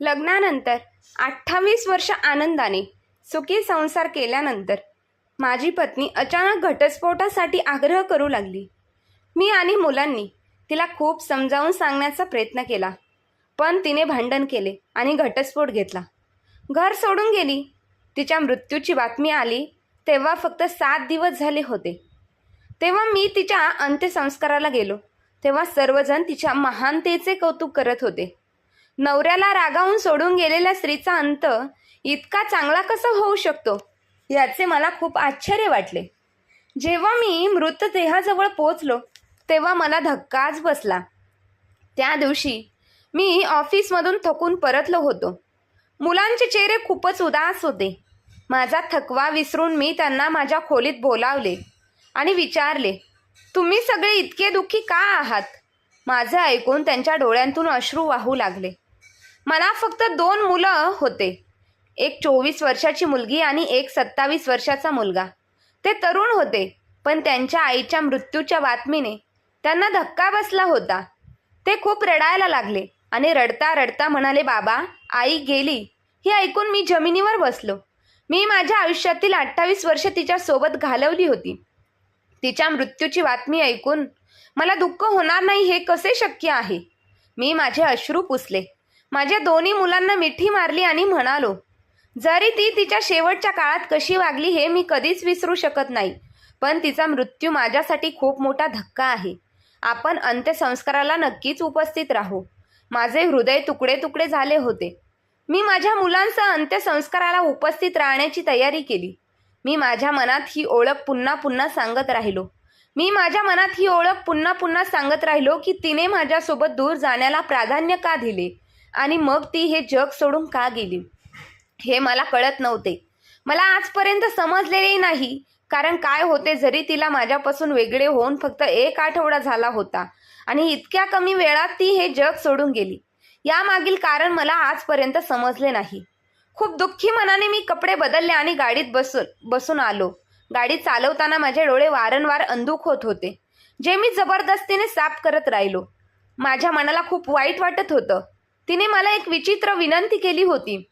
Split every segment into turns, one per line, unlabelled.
लग्नानंतर अठ्ठावीस वर्ष आनंदाने सुखी संसार केल्यानंतर माझी पत्नी अचानक घटस्फोटासाठी आग्रह करू लागली. मी आणि मुलांनी तिला खूप समजावून सांगण्याचा प्रयत्न केला पण तिने भांडण केले आणि घटस्फोट घेतला. घर सोडून गेली. तिच्या मृत्यूची बातमी आली तेव्हा फक्त सात दिवस झाले होते. तेव्हा मी तिच्या अंत्यसंस्काराला गेलो. तेव्हा सर्वजण तिच्या महानतेचे कौतुक करत होते. नवऱ्याला रागावून सोडून गेलेल्या स्त्रीचा अंत इतका चांगला कसा होऊ शकतो याचे मला खूप आश्चर्य वाटले. जेव्हा मी मृतदेहाजवळ पोचलो तेव्हा मला धक्काच बसला. त्या दिवशी मी ऑफिसमधून थकून परतलो होतो. मुलांचे चेहरे खूपच उदास होते. माझा थकवा विसरून मी त्यांना माझ्या खोलीत बोलावले आणि विचारले तुम्ही सगळे इतके दुःखी का आहात? माझं ऐकून त्यांच्या डोळ्यांतून अश्रू वाहू लागले. मला फक्त दोन मुलं होते. एक चोवीस वर्षाची मुलगी आणि एक सत्तावीस वर्षाचा मुलगा. ते तरुण होते पण त्यांच्या आईच्या मृत्यूच्या बातमीने त्यांना धक्का बसला होता. ते खूप रडायला लागले आणि रडता रडता म्हणाले बाबा आई गेली. हे ऐकून मी जमिनीवर बसलो. मी माझ्या आयुष्यातील अठ्ठावीस वर्ष तिच्यासोबत घालवली होती. तिच्या मृत्यूची बातमी ऐकून मला दुःख होणार नाही हे कसे शक्य आहे? मी माझे अश्रू पुसले. माझ्या दोन्ही मुलांना मिठी मारली आणि म्हणालो जरी ती तिच्या शेवटच्या काळात कशी वागली हे मी कधीच विसरू शकत नाही पण तिचा मृत्यू माझ्यासाठी खूप मोठा धक्का आहे. आपण अंत्यसंस्काराला नक्कीच उपस्थित राहू. माझे हृदय तुकडे तुकडे झाले होते. मी माझ्या मुलांसह अंत्यसंस्काराला उपस्थित राहण्याची तयारी केली. मी माझ्या मनात ही ओळख पुन्हा पुन्हा सांगत राहिलो. मी माझ्या मनात ही ओळख पुन्हा पुन्हा सांगत राहिलो की तिने माझ्यासोबत दूर जाण्याला प्राधान्य का दिले? आणि मग ती हे जग सोडून का गेली? हे मला कळत नव्हते. मला आजपर्यंत समजलेले नाही कारण काय होते जरी तिला माझ्यापासून वेगळे होऊन फक्त एक आठवडा झाला होता आणि इतक्या कमी वेळात ती हे जग सोडून गेली. यामागील कारण मला आजपर्यंत समजले नाही. खूप दुःखी मनाने मी कपडे बदलले आणि गाडीत बसून बसून आलो. गाडी चालवताना माझे डोळे वारंवार अंधुक होत होते. जे मी जबरदस्तीने साफ करत राहिलो. माझ्या मनाला खूप वाईट वाटत होतं. तिने मला एक विचित्र विनंती केली होती.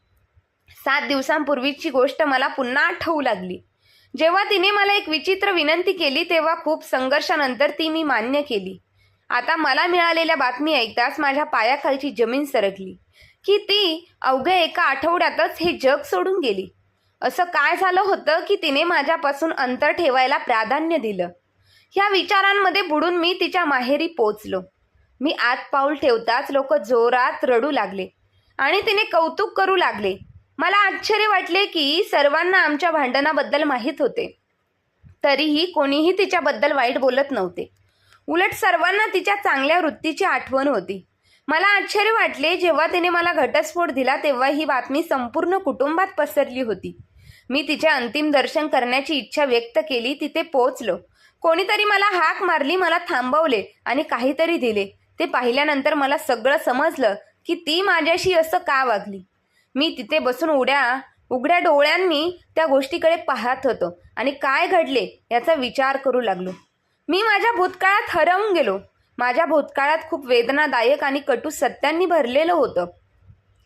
सात दिवसांपूर्वीची गोष्ट मला पुन्हा आठवू लागली. जेव्हा तिने मला एक विचित्र विनंती केली तेव्हा खूप संघर्षानंतर ती मी मान्य केली. आता मला मिळालेल्या बातमी ऐकताच माझ्या पायाखालची जमीन सरकली की ती अवघ्या एका आठवड्यातच हे जग सोडून गेली. असं काय झालं होतं की तिने माझ्यापासून अंतर ठेवायला प्राधान्य दिलं? ह्या विचारांमध्ये बुडून मी तिच्या माहेरी पोचलो. मी आत पाऊल ठेवताच लोक जोरात रडू लागले. आणि तिने कौतुक करू लागले. मला आश्चर्य वाटले की सर्वांना आमच्या भांडणाबद्दल माहीत होते. तरीही कोणीही तिच्याबद्दल वाईट बोलत नव्हते. उलट सर्वांना तिच्या चांगल्या वृत्तीची आठवण होती. मला आश्चर्य वाटले जेव्हा तिने मला घटस्फोट दिला तेव्हा ही बातमी संपूर्ण कुटुंबात पसरली होती. मी तिचे अंतिम दर्शन करण्याची इच्छा व्यक्त केली तिथे पोचलो कोणीतरी मला हाक मारली मला थांबवले आणि काहीतरी दिले. ते पाहिल्यानंतर मला सगळं समजलं की ती माझ्याशी असं का वागली? मी तिथे बसून उड्या उघड्या डोळ्यांनी त्या गोष्टीकडे पाहत होतो आणि काय घडले याचा विचार करू लागलो. मी माझ्या भूतकाळात हरवून गेलो. माझ्या भूतकाळात खूप वेदनादायक आणि कटू सत्यांनी भरलेलं होतं.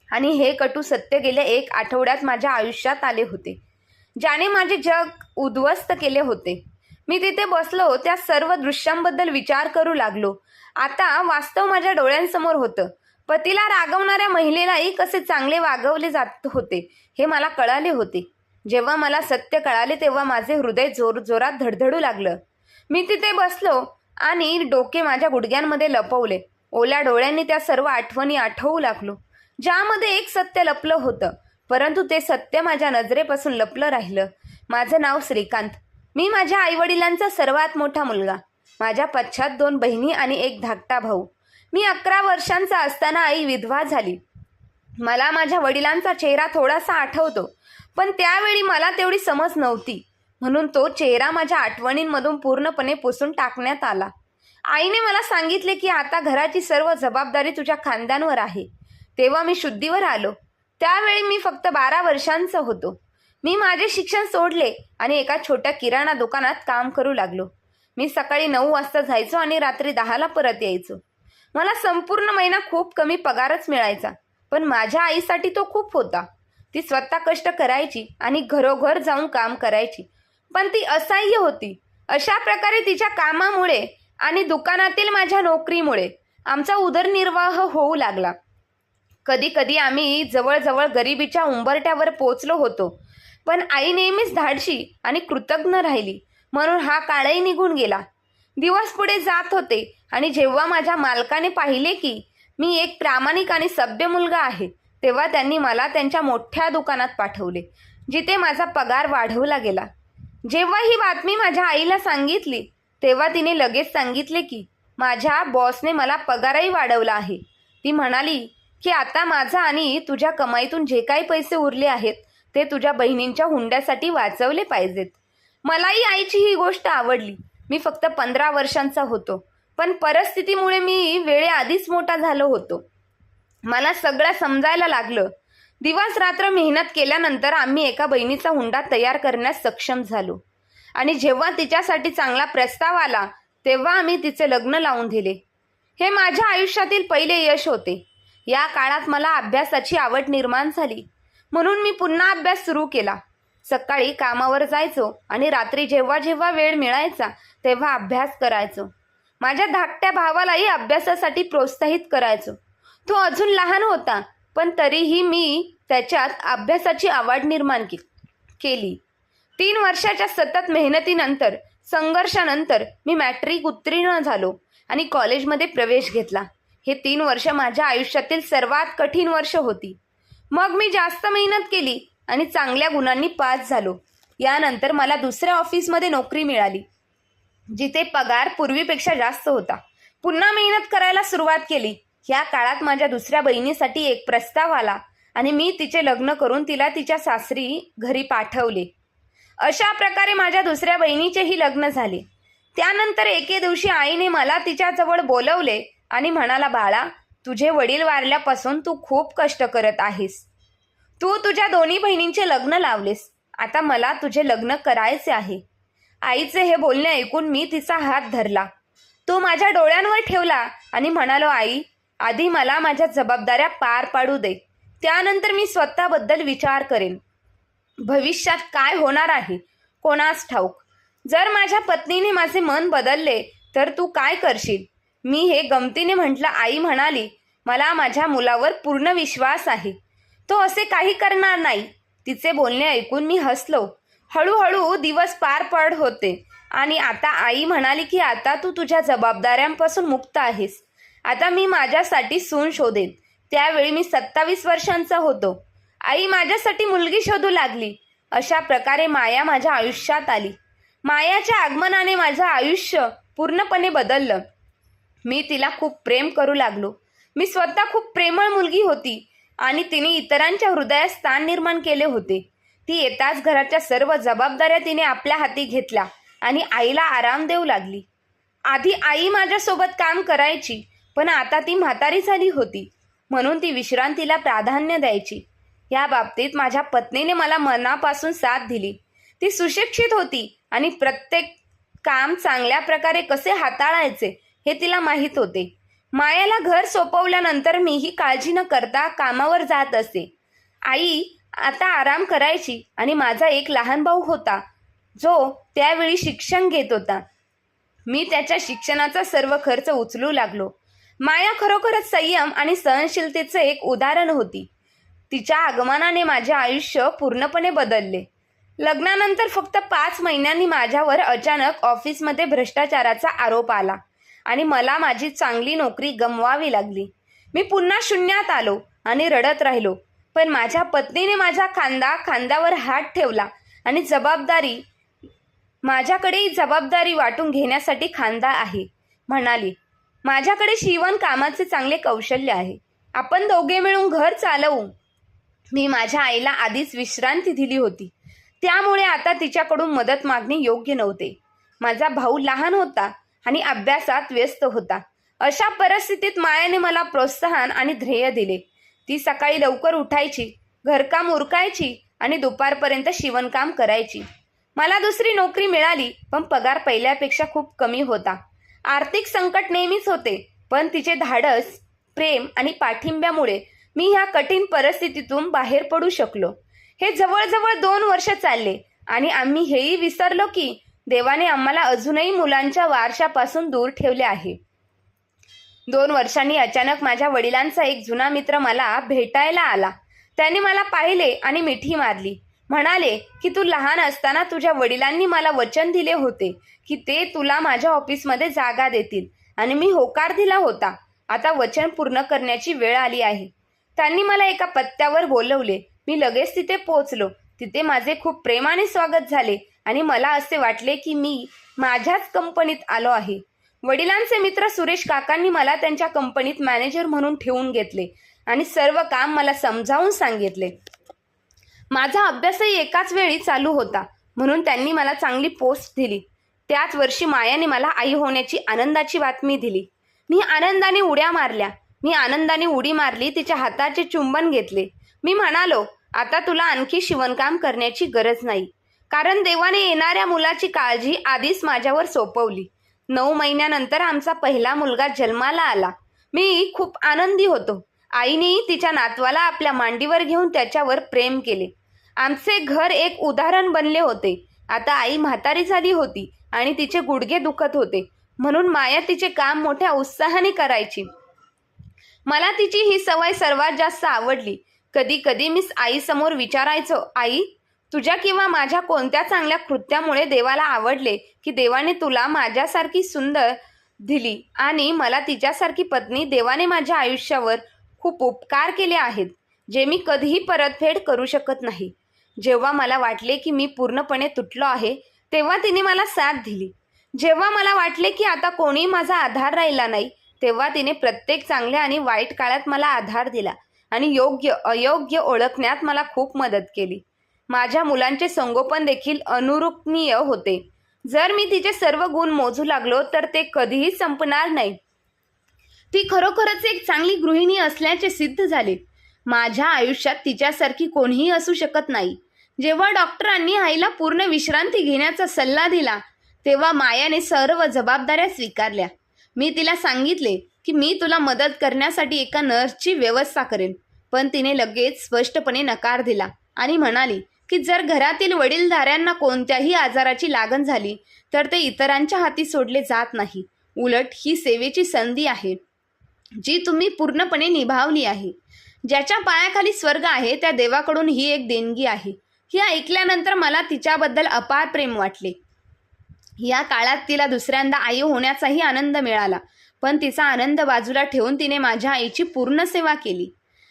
आणि हे कटू सत्य गेल्या एक आठवड्यात माझ्या आयुष्यात आले होते ज्याने माझे जग उद्ध्वस्त केले होते. मी तिथे बसलो त्या सर्व दृश्यांबद्दल विचार करू लागलो आता वास्तव माझ्या डोळ्यांसमोर होतं. पतीला रागवणाऱ्या महिलेलाही कसे चांगले वागवले जात होते हे मला कळाले होते. जेव्हा मला सत्य कळाले तेव्हा माझे हृदय जोर जोरात धडधडू लागलं. मी तिथे बसलो आणि डोके माझ्या गुडघ्यांमध्ये लपवले. ओल्या डोळ्यांनी त्या सर्व आठवणी आठवू लागलो. ज्यामध्ये एक सत्य लपलं होतं परंतु ते सत्य माझ्या नजरेपासून लपलं राहिलं. माझं नाव श्रीकांत. मी माझ्या आईवडिलांचा सर्वात मोठा मुलगा. माझ्या पश्चात दोन बहिणी आणि एक धाकटा भाऊ. मी अकरा वर्षांचा असताना आई विधवा झाली. मला माझ्या वडिलांचा चेहरा थोडासा आठवतो पण त्यावेळी मला तेवढी समज नव्हती. म्हणून तो चेहरा माझ्या आठवणींमधून पूर्णपणे पुसून टाकण्यात आला. आईने मला सांगितले की आता घराची सर्व जबाबदारी तुझ्या खांद्यांवर आहे. तेव्हा मी शुद्धीवर आलो. त्यावेळी मी फक्त बारा वर्षांचं होतो. मी माझे शिक्षण सोडले आणि एका छोट्या किराणा दुकानात काम करू लागलो. मी सकाळी नऊ वाजता जायचो आणि रात्री दहाला परत यायचो. मला संपूर्ण महिना खूप कमी पगारच मिळायचा पण माझ्या आईसाठी तो खूप होता. ती स्वतः कष्ट करायची आणि घरोघर जाऊन काम करायची पण ती असह्य होती. अशा प्रकारे तिच्या कामामुळे आणि दुकानातील माझ्या नोकरीमुळे आमचा उदरनिर्वाह होऊ लागला. कधी कधी आम्ही जवळजवळ गरिबीच्या उंबरट्यावर पोचलो होतो पण आई नेहमीच धाडशी आणि कृतज्ञ राहिली. म्हणून हा काळही निघून गेला. दिवस पुढे जात होते आणि जेव्हा माझ्या मालकाने पाहिले की मी एक प्रामाणिक आणि सभ्य मुलगा आहे तेव्हा त्यांनी मला त्यांच्या मोठ्या दुकानात पाठवले जिथे माझा पगार वाढवला गेला. जेव्हा ही बातमी माझ्या आईला सांगितली तेव्हा तिने लगेच सांगितले की माझ्या बॉसने मला पगारही वाढवला आहे. ती म्हणाली की आता माझा आणि तुझ्या कमाईतून जे काही पैसे उरले आहेत ते तुझ्या बहिणींच्या हुंड्यासाठी वाचवले पाहिजेत. मलाही आईची ही गोष्ट आवडली. मी फक्त पंधरा वर्षांचा होतो. पण परिस्थितीमुळे मी वेळेआधीच मोठा झालो होतो. मला सगळं समजायला लागलं. दिवस रात्र मेहनत केल्यानंतर आम्ही एका बहिणीचा हुंडा तयार करण्यास सक्षम झालो. आणि जेव्हा तिच्यासाठी चांगला प्रस्ताव आला तेव्हा आम्ही तिचे लग्न लावून दिले. हे माझ्या आयुष्यातील पहिले यश होते. या काळात मला अभ्यासाची आवड निर्माण झाली. म्हणून मी पुन्हा अभ्यास सुरू केला. सकाळी कामावर जायचो आणि रात्री जेव्हा जेव्हा वेळ मिळायचा तेव्हा अभ्यास करायचो. माझ्या धाकट्या भावालाही अभ्यासासाठी प्रोत्साहित करायचो. तो अजून लहान होता पण तरीही मी त्याच्यात अभ्यासाची आवड निर्माण के केली. तीन वर्षाच्या सतत मेहनतीनंतर संघर्षानंतर मी मॅट्रिक उत्तीर्ण झालो आणि कॉलेजमध्ये प्रवेश घेतला. हे तीन वर्ष माझ्या आयुष्यातील सर्वात कठीण वर्ष होती. मग मी जास्त मेहनत केली आणि चांगल्या गुणांनी पास झालो. यानंतर मला दुसऱ्या ऑफिसमध्ये नोकरी मिळाली जिथे पगार पूर्वीपेक्षा जास्त होता. पुन्हा मेहनत करायला सुरुवात केली. ह्या काळात माझ्या दुसऱ्या बहिणीसाठी एक प्रस्ताव आला आणि मी तिचे लग्न करून तिला तिच्या सासरी घरी पाठवले. अशा प्रकारे माझ्या दुसऱ्या बहिणीचेही लग्न झाले. त्यानंतर एके दिवशी आईने मला तिच्याजवळ बोलवले आणि म्हणाला बाळा तुझे वडील वारल्यापासून तू खूप कष्ट करत आहेस. तू तुझ्या दोन्ही बहिणींचे लग्न लावलेस. आता मला तुझे लग्न करायचे आहे. आईचे हे बोलणे ऐकून मी तिचा हात धरला. तो माझ्या डोळ्यांवर ठेवला आणि म्हणालो आई आधी मला माझ्या जबाबदाऱ्या पार पाडू दे. त्यानंतर मी स्वतःबद्दल विचार करेन. भविष्यात काय होणार आहे कोणास ठाऊक. जर माझ्या पत्नीने माझे मन बदलले तर तू काय करशील? मी हे गमतीने म्हटलं आई म्हणाली मला माझ्या मुलावर पूर्ण विश्वास आहे. तो असे काही करणार नाही. तिचे बोलणे ऐकून मी हसलो. हळूहळू दिवस पार पड होते आणि आता आई म्हणाली की आता तू तुझ्या जबाबदाऱ्यांपासून मुक्त आहेस. आता मी माझ्यासाठी सून शोधेन. त्यावेळी मी सत्तावीस वर्षांचा होतो. आई माझ्यासाठी मुलगी शोधू लागली. अशा प्रकारे माया माझ्या आयुष्यात आली. मायाच्या आगमनाने माझं आयुष्य पूर्णपणे बदललं. मी तिला खूप प्रेम करू लागलो. मी स्वतः खूप प्रेमळ मुलगी होती. आणि तिने इतरांच्या हृदयात स्थान निर्माण केले होते. ती येताच घराच्या सर्व जबाबदाऱ्या तिने आपल्या हाती घेतल्या आणि आईला आराम देऊ लागली. आधी आई माझ्यासोबत काम करायची पण आता ती म्हातारी झाली होती. म्हणून ती विश्रांतीला प्राधान्य द्यायची. या बाबतीत माझ्या पत्नीने मला मनापासून साथ दिली. ती सुशिक्षित होती आणि प्रत्येक काम चांगल्या प्रकारे कसे हाताळायचे हे तिला माहीत होते. मायाला घर सोपवल्यानंतर मीही काळजी न करता कामावर जात असे. आई आता आराम करायची आणि माझा एक लहान भाऊ होता जो त्यावेळी शिक्षण घेत होता. मी त्याच्या शिक्षणाचा सर्व खर्च उचलू लागलो. माया खरोखरच संयम आणि सहनशीलतेचे एक उदाहरण होती. तिच्या आगमनाने माझे आयुष्य पूर्णपणे बदलले. लग्नानंतर फक्त पाच महिन्यांनी माझ्यावर अचानक ऑफिसमध्ये भ्रष्टाचाराचा आरोप आला. आणि मला माझी चांगली नोकरी गमवावी लागली. मी पुन्हा शून्यात आलो आणि रडत राहिलो. पण माझ्या पत्नीने माझा खांदा खांद्यावर हात ठेवला आणि जबाबदारी माझ्याकडे जबाबदारी वाटून घेण्यासाठी खांदा आहे म्हणाली. माझ्याकडे शिवण कामाचे चांगले कौशल्य आहे. आपण दोघे मिळून घर चालवू. मी माझ्या आईला आधीच विश्रांती दिली होती. त्यामुळे आता तिच्याकडून मदत मागणे योग्य नव्हते. माझा भाऊ लहान होता. आणि अभ्यासात व्यस्त होता. अशा परिस्थितीत मायाने मला प्रोत्साहन आणि ध्येय दिले. ती सकाळी लवकर उठायची घरकाम उरकायची आणि दुपारपर्यंत शिवणकाम करायची. मला दुसरी नोकरी मिळाली पण पगार पहिल्यापेक्षा खूप कमी होता. आर्थिक संकट नेहमीच होते पण तिचे धाडस प्रेम आणि पाठिंब्यामुळे मी ह्या कठीण परिस्थितीतून बाहेर पडू शकलो. हे जवळजवळ दोन वर्ष चालले आणि आम्ही हेही विसरलो की देवाने आम्हाला अजूनही मुलांच्या वारशापासून दूर ठेवले आहे. दोन वर्षांनी अचानक माझ्या वडिलांचा एक जुना मित्र मला भेटायला आला. त्याने मला पाहिले आणि मिठी मारली. म्हणाले की तू लहान असताना तुझ्या वडिलांनी मला वचन दिले होते की ते तुला माझ्या ऑफिसमध्ये जागा देतील आणि मी होकार दिला होता. आता वचन पूर्ण करण्याची वेळ आली आहे. त्यांनी मला एका पत्त्यावर बोलवले. मी लगेच तिथे पोहोचलो. तिथे माझे खूप प्रेमाने स्वागत झाले. आणि मला असे वाटले की मी माझ्याच कंपनीत आलो आहे. वडिलांचे मित्र सुरेश काकांनी मला त्यांच्या कंपनीत मॅनेजर म्हणून ठेवून घेतले आणि सर्व काम मला समजावून सांगितले. माझा अभ्यासही एकाच वेळी चालू होता म्हणून त्यांनी मला चांगली पोस्ट दिली. त्याच वर्षी मायाने मला आई होण्याची आनंदाची बातमी दिली. मी आनंदाने उड्या मारल्या. मी आनंदाने उडी मारली तिच्या हाताचे चुंबन घेतले. मी म्हणालो आता तुला आणखी शिवणकाम करण्याची गरज नाही. कारण देवाने येणाऱ्या मुलाची काळजी आधीच माझ्यावर सोपवली. नऊ महिन्यानंतर आमचा पहिला मुलगा जन्माला आला. मी खूप आनंदी होतो. आईनेही तिच्या नातवाला आपल्या मांडीवर घेऊन त्याच्यावर प्रेम केले. आमचे घर एक उदाहरण बनले होते. आता आई म्हातारी झाली होती आणि तिचे गुडघे दुखत होते. म्हणून माया तिचे काम मोठ्या उत्साहाने करायची. मला तिची ही सवय सर्वात जास्त आवडली. कधी कधी मी आईसमोर विचारायचो आई तुझ्या किंवा माझ्या कोणत्या चांगल्या कृत्यामुळे देवाला आवडले की देवाने तुला माझ्यासारखी सुंदर दिली आणि मला तिच्यासारखी पत्नी देवाने माझ्या आयुष्यावर खूप उपकार केले आहेत जे मी कधीही परतफेड करू शकत नाही. जेव्हा मला वाटले की मी पूर्णपणे तुटलो आहे तेव्हा तिने मला साथ दिली. जेव्हा मला वाटले की आता कोणी माझा आधार राहिला नाही तेव्हा तिने प्रत्येक चांगल्या आणि वाईट काळात मला आधार दिला आणि योग्य अयोग्य ओळखण्यात मला खूप मदत केली. माझ्या मुलांचे संगोपन देखील अनुरूपनीय होते. जर मी तिचे सर्व गुण मोजू लागलो तर ते कधीही संपणार नाही. ती खरोखरच एक चांगली गृहिणी असल्याचे सिद्ध झाले. माझ्या आयुष्यात तिच्यासारखी कोणीही असू शकत नाही. जेव्हा डॉक्टरांनी आईला पूर्ण विश्रांती घेण्याचा सल्ला दिला तेव्हा मायाने सर्व जबाबदाऱ्या स्वीकारल्या. मी तिला सांगितले की मी तुला मदत करण्यासाठी एका नर्सची व्यवस्था करेन पण तिने लगेच स्पष्टपणे नकार दिला आणि म्हणाली की जर घरातील वडीलधाऱ्यांना कोणत्याही आजाराची लागण झाली तर ते इतरांच्या हाती सोडले जात नाही. उलट ही सेवेची संधी आहे जी तुम्ही पूर्णपणे निभावली आहे. ज्याच्या पायाखाली स्वर्ग आहे त्या देवाकडून ही एक देणगी आहे. ही ऐकल्यानंतर मला तिच्याबद्दल अपार प्रेम वाटले. या काळात तिला दुसऱ्यांदा आई होण्याचाही आनंद मिळाला पण तिचा आनंद बाजूला ठेवून तिने माझ्या आईची पूर्ण सेवा केली.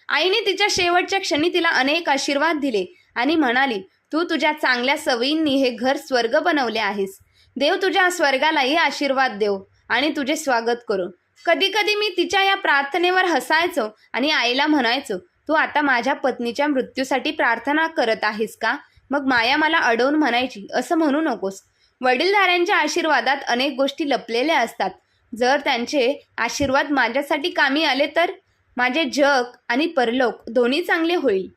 आईने तिच्या शेवटच्या क्षणी तिला अनेक आशीर्वाद दिले आणि म्हणाली तू तुझ्या चांगल्या सवयींनी हे घर स्वर्ग बनवले आहेस. देव तुझ्या स्वर्गालाही आशीर्वाद देव आणि तुझे स्वागत करू. कधी कधी मी तिच्या या प्रार्थनेवर हसायचो आणि आईला म्हणायचो तू आता माझ्या पत्नीच्या मृत्यूसाठी प्रार्थना करत आहेस का? मग माया मला अडवून म्हणायची असं म्हणू नकोस. वडीलधाऱ्यांच्या आशीर्वादात अनेक गोष्टी लपलेल्या असतात. जर त्यांचे आशीर्वाद माझ्यासाठी कामी आले तर? माझे जग आणि परलोक दोन्ही चांगले होईल.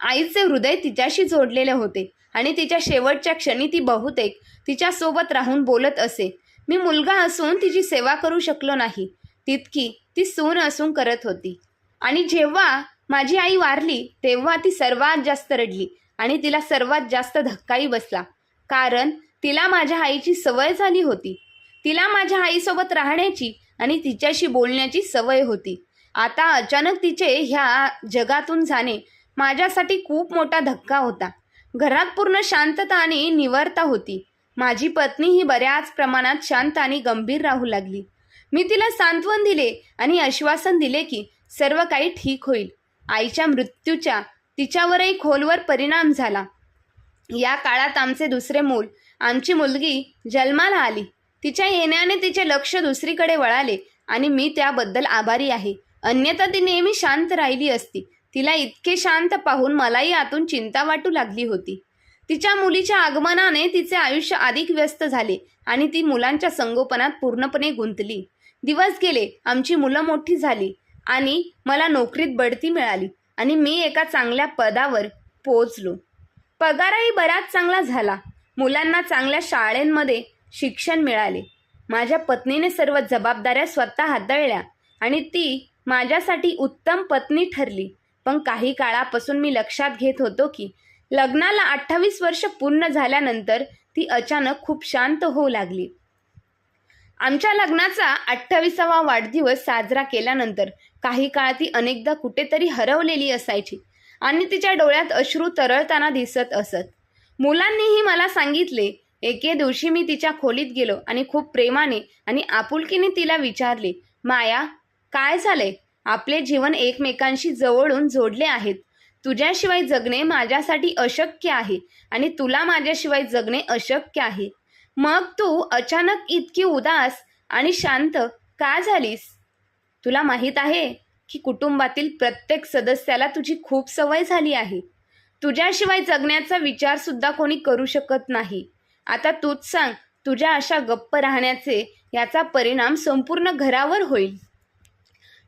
आईचे हृदय तिच्याशी जोडलेले होते आणि तिच्या शेवटच्या क्षणी ती बहुतेक तिच्यासोबत राहून बोलत असे. मी मुलगा असून तिची सेवा करू शकलो नाही. तितकी ती सून असून करत होती. आणि जेव्हा माझी आई वारली तेव्हा ती सर्वात जास्त रडली आणि तिला सर्वात जास्त धक्काही बसला. कारण तिला माझ्या आईची सवय झाली होती. तिला माझ्या आईसोबत राहण्याची आणि तिच्याशी बोलण्याची सवय होती. आता अचानक तिचे ह्या जगातून जाणे माझ्यासाठी खूप मोठा धक्का होता. घरात पूर्ण शांतता आणि निवरता होती. माझी पत्नी ही बऱ्याच प्रमाणात शांत आणि गंभीर राहू लागली. मी तिला सांत्वन दिले आणि आश्वासन दिले की सर्व काही ठीक होईल. आईच्या मृत्यूच्या तिच्यावरही खोलवर परिणाम झाला. या काळात आमचे दुसरे मूल आमची मुलगी जन्माला आली. तिच्या येण्याने तिचे लक्ष दुसरीकडे वळाले आणि मी त्याबद्दल आभारी आहे. अन्यथा ती नेहमी शांत राहिली असती. तिला इतके शांत पाहून मलाही आतून चिंता वाटू लागली होती. तिच्या मुलीच्या आगमनाने तिचे आयुष्य अधिक व्यस्त झाले आणि ती मुलांच्या संगोपनात पूर्णपणे गुंतली. दिवस गेले आमची मुलं मोठी झाली आणि मला नोकरीत बढती मिळाली आणि मी एका चांगल्या पदावर पोहोचलो. पगारही बराच चांगला झाला. मुलांना चांगल्या शाळेंमध्ये शिक्षण मिळाले. माझ्या पत्नीने सर्व जबाबदाऱ्या स्वतः हाताळल्या आणि ती माझ्यासाठी उत्तम पत्नी ठरली. पण काही काळापासून मी लक्षात घेत होतो की लग्नाला अठ्ठावीस वर्ष पूर्ण झाल्यानंतर ती अचानक खूप शांत होऊ लागली. आमच्या लग्नाचा अठ्ठावीसावा वाढदिवस साजरा केल्यानंतर काही काळ ती अनेकदा कुठेतरी हरवलेली असायची आणि तिच्या डोळ्यात अश्रू तरळताना दिसत असत. मुलांनीही मला सांगितले एके दिवशी मी तिच्या खोलीत गेलो आणि खूप प्रेमाने आणि आपुलकीने तिला विचारले माया काय झाले आपले जीवन एकमेकांशी जवळून जोडले आहेत. तुझ्याशिवाय जगणे माझ्यासाठी अशक्य आहे आणि तुला माझ्याशिवाय जगणे अशक्य आहे. मग तू अचानक इतकी उदास आणि शांत का झालीस? तुला माहीत आहे की कुटुंबातील प्रत्येक सदस्याला तुझी खूप सवय झाली आहे. तुझ्याशिवाय जगण्याचा विचारसुद्धा कोणी करू शकत नाही. आता तूच सांग तुझ्या अशा गप्प राहण्याचे याचा परिणाम संपूर्ण घरावर होईल.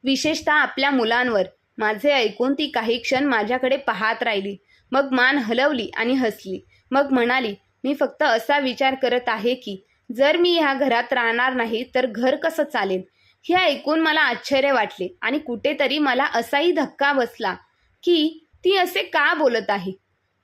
विशेषतः आपल्या मुलांवर. माझे ऐकून ती काही क्षण माझ्याकडे पाहत राहिली. मग मान हलवली आणि हसली. मग म्हणाली मी फक्त असा विचार करत आहे की जर मी ह्या घरात राहणार नाही तर घर कसं चालेल हे ऐकून मला आश्चर्य वाटले आणि कुठेतरी मला असाही धक्का बसला की ती असे का बोलत आहे?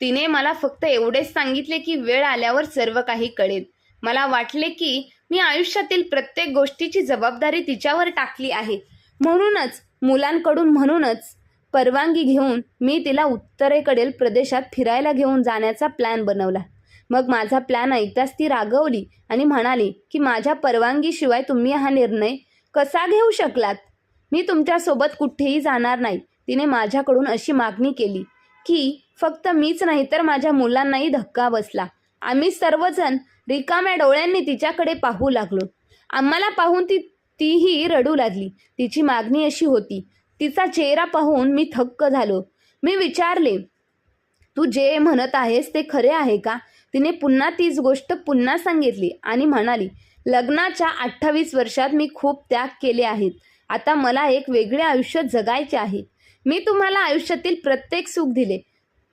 तिने मला फक्त एवढेच सांगितले की वेळ आल्यावर सर्व काही कळेल. मला वाटले की मी आयुष्यातील प्रत्येक गोष्टीची जबाबदारी तिच्यावर टाकली आहे. म्हणूनच मुलांकडून म्हणूनच परवानगी घेऊन मी तिला उत्तरेकडील प्रदेशात फिरायला घेऊन जाण्याचा प्लॅन बनवला. मग माझा प्लॅन ऐकताच ती रागवली आणि म्हणाली की माझ्या परवानगीशिवाय तुम्ही हा निर्णय कसा घेऊ शकलात? मी तुमच्यासोबत कुठेही जाणार नाही. तिने माझ्याकडून अशी मागणी केली की फक्त मीच नाही तर माझ्या मुलांनाही धक्का बसला. आम्ही सर्वजण रिकाम्या डोळ्यांनी तिच्याकडे पाहू लागलो. आम्हाला पाहून ती तीही रडू लागली. तिची मागणी अशी होती तिचा चेहरा पाहून मी थक्क झालो. मी विचारले तू जे म्हणत आहेस ते खरे आहे का? तिने पुन्हा तीच गोष्ट पुन्हा सांगितली आणि म्हणाली लग्नाच्या अठ्ठावीस वर्षात मी खूप त्याग केले आहेत. आता मला एक वेगळे आयुष्य जगायचे आहे. मी तुम्हाला आयुष्यातील प्रत्येक सुख दिले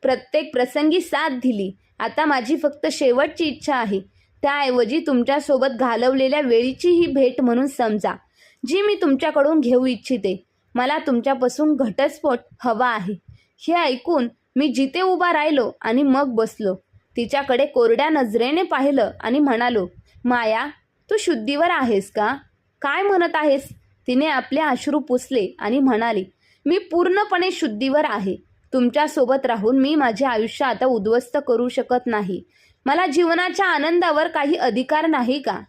प्रत्येक प्रसंगी साथ दिली. आता माझी फक्त शेवटची इच्छा आहे. त्याऐवजी तुमच्यासोबत घालवलेल्या वेळीची ही भेट म्हणून समजा जी मी तुमच्याकडून घेऊ इच्छिते. मला तुमच्यापासून घटस्फोट हवा आहे. हे ऐकून मी जिथे उभा राहिलो आणि मग बसलो. तिच्याकडे कोरड्या नजरेने पाहिलं आणि म्हणालो माया तू शुद्धीवर आहेस का? काय म्हणत आहेस? तिने आपले अश्रू पुसले आणि म्हणाली मी पूर्णपणे शुद्धीवर आहे. तुमच्यासोबत राहून मी माझे आयुष्य आता उद्ध्वस्त करू शकत नाही. मला जीवनाच्या आनंदावर काही अधिकार नाही का?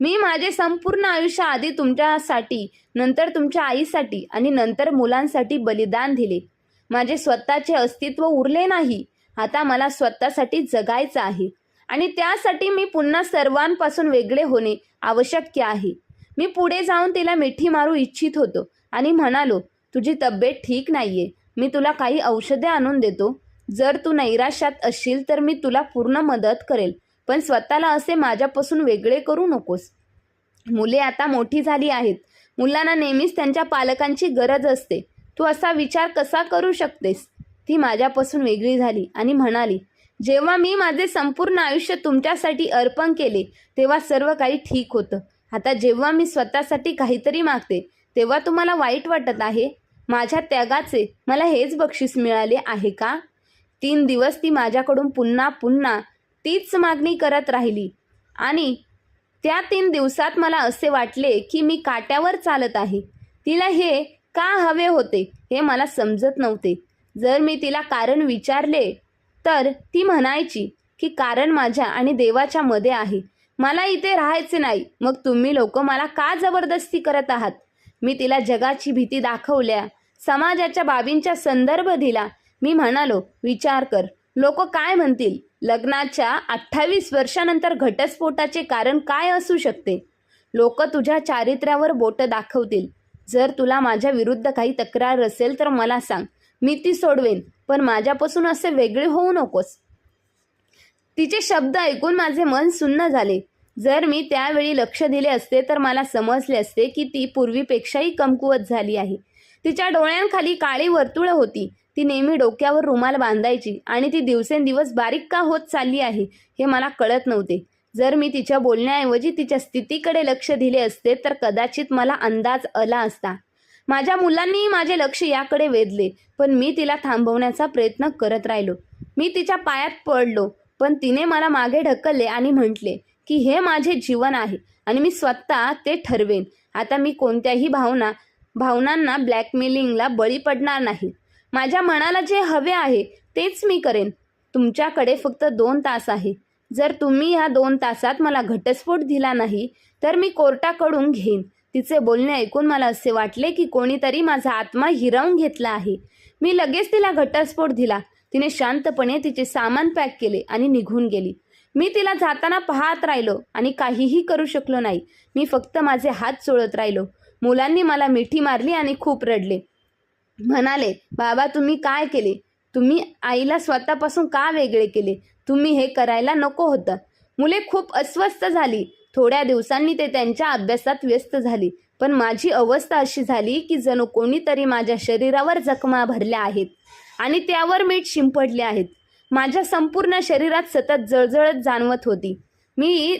मी माझे संपूर्ण आयुष्य आधी तुमच्यासाठी नंतर तुमच्या आईसाठी आणि नंतर मुलांसाठी बलिदान दिले. माझे स्वतःचे अस्तित्व उरले नाही. आता मला स्वतःसाठी जगायचं आहे आणि त्यासाठी मी पुन्हा सर्वांपासून वेगळे होणे आवश्यक आहे. मी पुढे जाऊन तिला मिठी मारू इच्छित होतो आणि म्हणालो तुझी तब्येत ठीक नाहीये. मी तुला काही औषधे आणून देतो. जर तू नैराश्यात असशील तर मी तुला पूर्ण मदत करेल पण स्वतःला असे माझ्यापासून वेगळे करू नकोस. मुले आता मोठी झाली आहेत. मुलांना नेहमीच त्यांच्या पालकांची गरज असते. तू असा विचार कसा करू शकतेस? ती माझ्यापासून वेगळी झाली आणि म्हणाली जेव्हा मी माझे संपूर्ण आयुष्य तुमच्यासाठी अर्पण केले तेव्हा सर्व काही ठीक होतं. आता जेव्हा मी स्वतःसाठी काहीतरी मागते तेव्हा तुम्हाला वाईट वाटत आहे? माझ्या त्यागाचे मला हेच बक्षीस मिळाले आहे का? तीन दिवस ती माझ्याकडून पुन्हा पुन्हा तीच मागणी करत राहिली. आणि त्या तीन दिवसात मला असे वाटले की मी काट्यावर चालत आहे. तिला हे का हवे होते हे मला समजत नव्हते. जर मी तिला कारण विचारले तर ती म्हणायची की कारण माझ्या आणि देवाच्या मध्ये आहे. मला इथे राहायचे नाही. मग तुम्ही लोक मला का जबरदस्ती करत आहात? मी तिला जगाची भीती दाखवल्या समाजाच्या बाबींचा संदर्भ दिला मी म्हणालो विचार कर. लोक काय म्हणतील? लग्नाच्या अठ्ठावीस वर्षानंतर घटस्फोटाचे कारण काय असू शकते? लोक तुझ्या चारित्र्यावर बोट दाखवतील. जर तुला माझ्या विरुद्ध काही तक्रार असेल तर मला सांग. मी ती सोडवेन पण माझ्यापासून असे वेगळे होऊ नकोस. तिचे शब्द ऐकून माझे मन सुन्न झाले. जर मी त्यावेळी लक्ष दिले असते तर मला समजले असते की ती पूर्वीपेक्षाही कमकुवत झाली आहे. तिच्या डोळ्यांखाली काळी वर्तुळं होती. ती नेहमी डोक्यावर रुमाल बांधायची आणि ती दिवसेंदिवस बारीक का होत चालली आहे हे मला कळत नव्हते. जर मी तिच्या बोलण्याऐवजी तिच्या स्थितीकडे लक्ष दिले असते तर कदाचित मला अंदाज आला असता. माझ्या मुलांनीही माझे लक्ष याकडे वेधले पण मी तिला थांबवण्याचा प्रयत्न करत राहिलो. मी तिच्या पायात पडलो पण तिने मला मागे ढकलले आणि म्हटले की हे माझे जीवन आहे आणि मी स्वतः ते ठरवेन. आता मी कोणत्याही भावना भावनांना ब्लॅकमेलिंगला बळी पडणार नाही. माझ्या मनाला जे हवे आहे तेच मी करेन. तुमच्याकडे फक्त दोन तास आहे. जर तुम्ही ह्या दोन तासात मला घटस्फोट दिला नाही तर मी कोर्टाकडून घेईन. तिचे बोलणे ऐकून मला असे वाटले की कोणीतरी माझा आत्मा हिरावून घेतला आहे. मी लगेच तिला घटस्फोट दिला. तिने शांतपणे तिचे सामान पॅक केले आणि निघून गेली. मी तिला जाताना पाहत राहिलो आणि काहीही करू शकलो नाही. मी फक्त माझे हात चोळत राहिलो. मुलांनी मला मिठी मारली आणि खूप रडले. म्हणाले बाबा तुम्ही काय केले? तुम्ही आईला स्वतःपासून का वेगळे केले? तुम्ही हे करायला नको होतं. मुले खूप अस्वस्थ झाली. थोड्या दिवसांनी ते त्यांच्या अभ्यासात व्यस्त झाली. पण माझी अवस्था अशी झाली की जणू कोणीतरी माझ्या शरीरावर जखमा भरल्या आहेत आणि त्यावर मीठ शिंपडले आहेत. माझ्या संपूर्ण शरीरात सतत जळजळत जाणवत होती. मी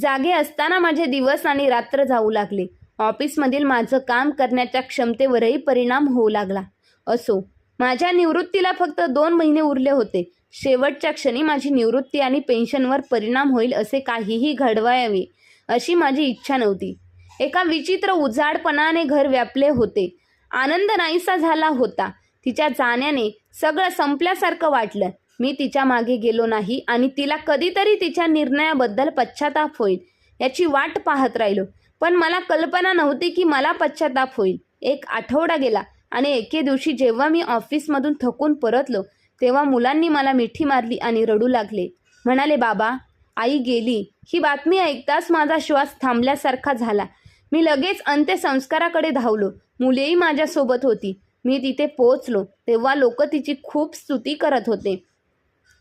जागे असताना माझे दिवस आणि रात्र जाऊ लागले. ऑफिसमधील माझं काम करण्याच्या क्षमतेवरही परिणाम होऊ लागला. असो माझ्या निवृत्तीला फक्त दोन महिने उरले होते. शेवटच्या क्षणी माझी निवृत्ती आणि पेन्शनवर परिणाम होईल असे काहीही घडवायावे अशी माझी इच्छा नव्हती. एका विचित्र उजाडपणाने घर व्यापले होते. आनंद नाहीसा झाला होता. तिच्या जाण्याने सगळं संपल्यासारखं वाटलं. मी तिच्यामागे गेलो नाही आणि तिला कधीतरी तिच्या निर्णयाबद्दल पश्चाताप होईल याची वाट पाहत राहिलो. पण मला कल्पना नव्हती की मला पश्चाताप होईल. एक आठवडा गेला आणि एके दिवशी जेव्हा मी ऑफिसमधून थकून परतलो तेव्हा मुलांनी मला मिठी मारली आणि रडू लागले. म्हणाले बाबा आई गेली. ही बातमी ऐकताच माझा श्वास थांबल्यासारखा झाला. मी लगेच अंत्यसंस्काराकडे धावलो. मुलेही माझ्यासोबत होती. मी तिथे पोहोचलो. तेव्हा लोक तिची खूप स्तुती करत होते.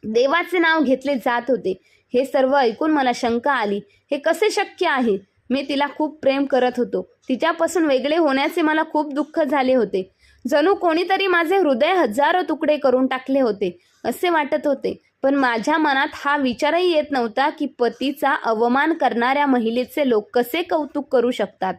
देवाचे नाव घेतले जात होते. हे सर्व ऐकून मला शंका आली. हे कसे शक्य आहे? मी तिला खूप प्रेम करत होतो. तिच्यापासून वेगळे होण्याचे मला खूप दुःख झाले होते. जणू कोणीतरी माझे हृदय हजारो तुकडे करून टाकले होते असे वाटत होते. पण माझ्या मनात हा विचारही येत नव्हता की पतीचा अवमान करणाऱ्या महिलेचे लोक कसे कौतुक करू शकतात.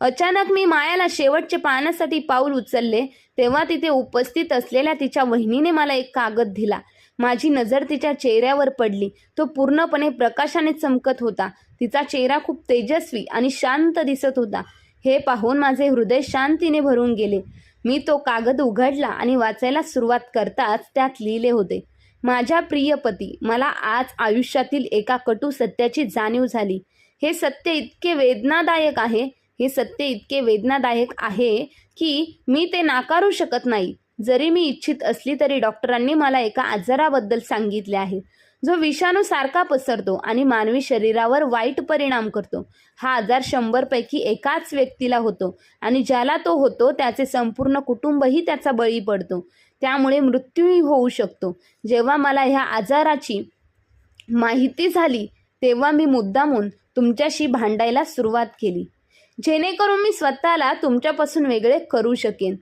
अचानक मी मायाला शेवटचे पाहण्यासाठी पाऊल उचलले तेव्हा तिथे उपस्थित असलेल्या तिच्या वहिनीने मला एक कागद दिला. माझी नजर तिच्या चेहऱ्यावर पडली. तो पूर्णपणे प्रकाशाने चमकत होता. तिचा चेहरा खूप तेजस्वी आणि शांत दिसत होता. हे पाहून माझे हृदय शांतीने भरून गेले. मी तो कागद उघडला आणि वाचायला सुरुवात करताच त्यात लिहिले होते माझ्या प्रिय पती मला आज आयुष्यातील एका कटू सत्याची जाणीव झाली. हे सत्य इतके वेदनादायक आहे हे सत्य इतके वेदनादायक आहे की मी ते नाकारू शकत नाही. जरी मी इच्छित असली तरी डॉक्टरांनी मला एका आजाराबद्दल सांगितले आहे. जो विषाणू सारखा पसरतो आणि मानवी शरीरावर वाईट परिणाम करतो. हा आजार शंभरपैकी एकाच व्यक्तीला होतो आणि ज्याला तो होतो त्याचे संपूर्ण कुटुंबही त्याचा बळी पडतो. त्यामुळे मृत्यूही होऊ शकतो. जेव्हा मला ह्या आजाराची माहिती झाली तेव्हा मी मुद्दामून तुमच्याशी भांडायला सुरुवात केली. जेणेकरून मी स्वतःला तुमच्यापासून वेगळे करू शकेन.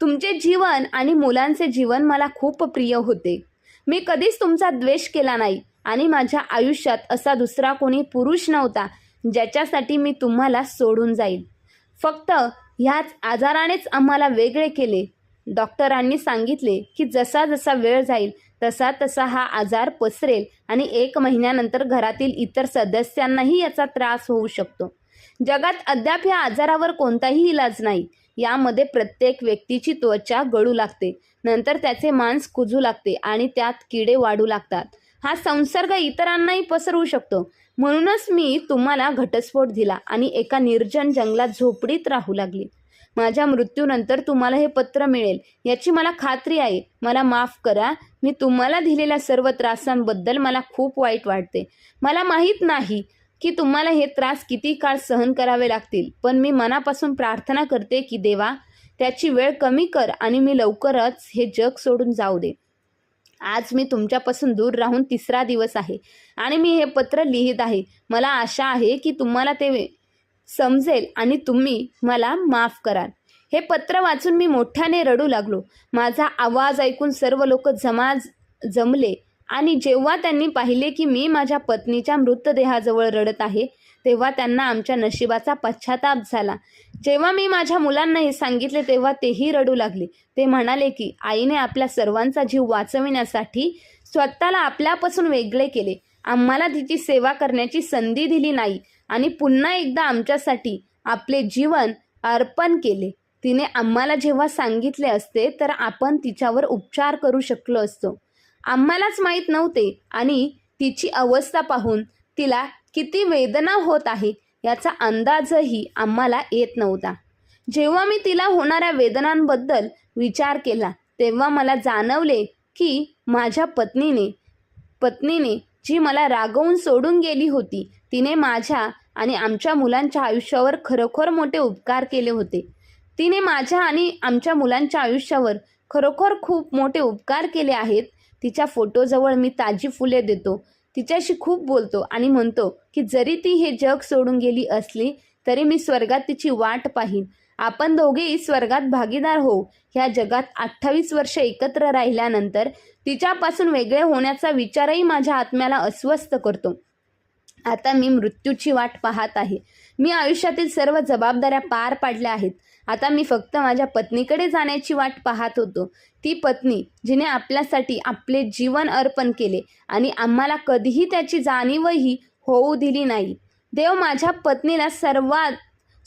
तुमचे जीवन आणि मुलांचे जीवन मला खूप प्रिय होते. मी कधीच तुमचा द्वेष केला नाही आणि माझ्या आयुष्यात असा दुसरा कोणी पुरुष नव्हता ज्याच्यासाठी मी तुम्हाला सोडून जाईल फक्त ह्याच आजारानेच आम्हाला वेगळे केले. डॉक्टरांनी सांगितले की जसा जसा वेळ जाईल तसा तसा हा आजार पसरेल आणि एक महिन्यानंतर घरातील इतर सदस्यांनाही याचा त्रास होऊ शकतो. जगात अद्याप या आजारावर कोणताही इलाज नाही. यामध्ये प्रत्येक व्यक्तीची त्वचा गळू लागते. नंतर त्याचे मांस कुजू लागते आणि त्यात किडे वाढू लागतात. हा संसर्ग इतरांनाही पसरवू शकतो. म्हणूनच मी तुम्हाला घटस्फोट दिला आणि एका निर्जन जंगलात झोपडीत राहू लागली. माझ्या मृत्यूनंतर तुम्हाला हे पत्र मिळेल. याची मला खात्री आहे. मला माफ करा. मी तुम्हाला दिलेल्या सर्व त्रासांबद्दल मला खूप वाईट वाटते. मला माहीत नाही. की तुम्हाला हे त्रास किती काळ सहन करावे लागतील. पण मी मनापासून प्रार्थना करते की देवा त्याची वेळ कमी कर आणि मी लवकरच हे जग सोडून जाऊ दे. आज मी तुमच्यापासून दूर राहून तिसरा दिवस आहे आणि मी हे पत्र लिहित आहे. मला आशा आहे की तुम्हाला ते समजेल आणि तुम्ही मला माफ कराल. हे पत्र वाचून मी मोठ्याने रडू लागलो. माझा आवाज ऐकून सर्व लोक जमा जमले. आणि जेव्हा त्यांनी पाहिले की मी माझ्या पत्नीच्या मृतदेहाजवळ रडत आहे तेव्हा त्यांना आमच्या नशिबाचा पश्चाताप झाला. जेव्हा मी माझ्या मुलांना हे सांगितले तेव्हा तेही रडू लागले. ते म्हणाले की आईने आपल्या सर्वांचा जीव वाचविण्यासाठी स्वतःला आपल्यापासून वेगळे केले. आम्हाला तिची सेवा करण्याची संधी दिली नाही आणि पुन्हा एकदा आमच्यासाठी आपले जीवन अर्पण केले. तिने आम्हाला जेव्हा सांगितले असते तर आपण तिच्यावर उपचार करू शकलो असतो. आम्हालाच माहीत नव्हते. आणि तिची अवस्था पाहून तिला किती वेदना होत आहे याचा अंदाजही आम्हाला येत नव्हता. जेव्हा मी तिला होणाऱ्या वेदनांबद्दल विचार केला तेव्हा मला जाणवले की माझ्या पत्नीने पत्नीने जी मला रागवून सोडून गेली होती तिने माझ्या आणि आमच्या मुलांच्या आयुष्यावर खरोखर मोठे उपकार केले होते. तिने माझ्या आणि आमच्या मुलांच्या आयुष्यावर खरोखर खूप मोठे उपकार केले आहेत तिच्या फोटोजवळ मी ताजी फुले देतो. तिच्याशी खूप बोलतो आणि म्हणतो की जरी ती हे जग सोडून गेली असली तरी मी स्वर्गात तिची वाट पाहीन. आपण दोघेही स्वर्गात भागीदार होऊ. ह्या जगात अठ्ठावीस वर्ष एकत्र राहिल्यानंतर तिच्यापासून वेगळे होण्याचा विचारही माझ्या आत्म्याला अस्वस्थ करतो. आता मी मृत्यूची वाट पाहत आहे. मी आयुष्यातील सर्व जबाबदाऱ्या पार पाडल्या आहेत. आता मी फक्त माझ्या पत्नीकडे जाण्याची वाट पाहत होतो. ती पत्नी जिने आपल्यासाठी आपले जीवन अर्पण केले आणि आम्हाला कधीही त्याची जाणीवही होऊ दिली नाही. देव माझ्या पत्नीला सर्वात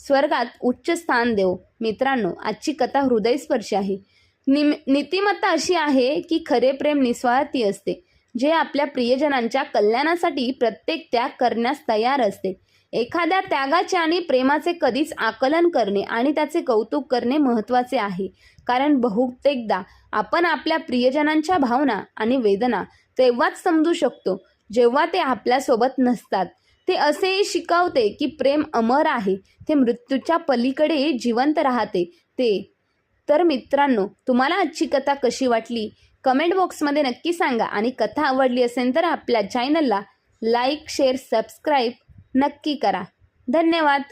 स्वर्गात उच्च स्थान देव. मित्रांनो आजची कथा हृदयस्पर्शी आहे. निम नीतिमत्ता अशी आहे की खरे प्रेम निस्वार्थी असते. जे आपल्या प्रियजनांच्या कल्याणासाठी प्रत्येक त्याग करण्यास तयार असते. एखाद्या त्यागाचे आणि प्रेमाचे कधीच आकलन करणे आणि त्याचे कौतुक करणे महत्त्वाचे आहे. कारण बहुतेकदा आपण आपल्या प्रियजनांच्या भावना आणि वेदना तेव्हाच समजू शकतो जेव्हा ते आपल्यासोबत नसतात. ते असेही शिकवते की प्रेम अमर आहे ते मृत्यूच्या पलीकडे जिवंत राहते. ते. तर मित्रांनो तुम्हाला आजची कथा कशी वाटली? कमेंट बॉक्समध्ये नक्की सांगा आणि कथा आवडली असेल तर आपल्या चॅनलला लाईक शेअर सबस्क्राईब नक्की करा. धन्यवाद.